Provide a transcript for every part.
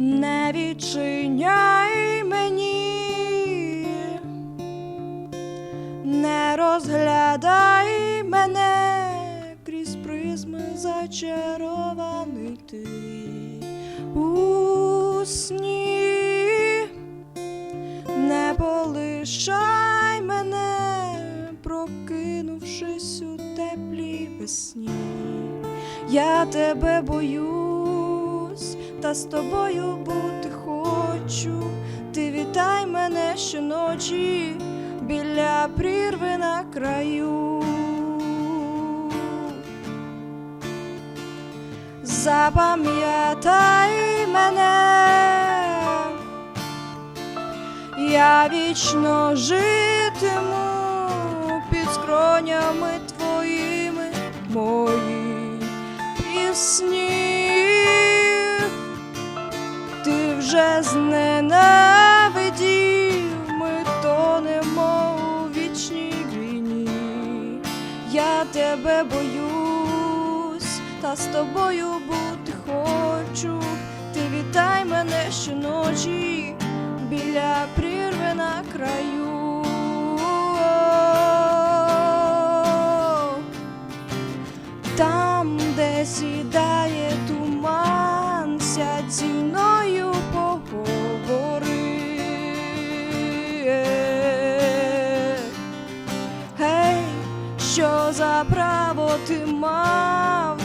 не відчиняй мені, не розглядай мене крізь призми зачарований ти. У сні, не полишай мене, прокинувшись у теплій весні. Я тебе боюсь, та з тобою бути хочу. Ти вітай мене щоночі біля прірви на краю. Запам'ятай мене, я вічно житиму під скронями твоїми мої пісні. Вже зненавидів, ми тонемо у вічній війні. Я тебе боюсь, та з тобою бути хочу. Ти вітай мене щоночі біля прірви на краю. Там, де сідає туман, сядь зі мною за право ти мав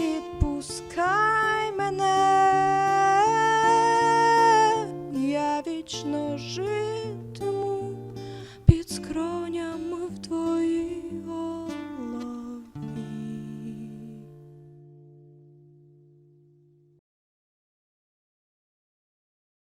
Відпускай мене, я вічно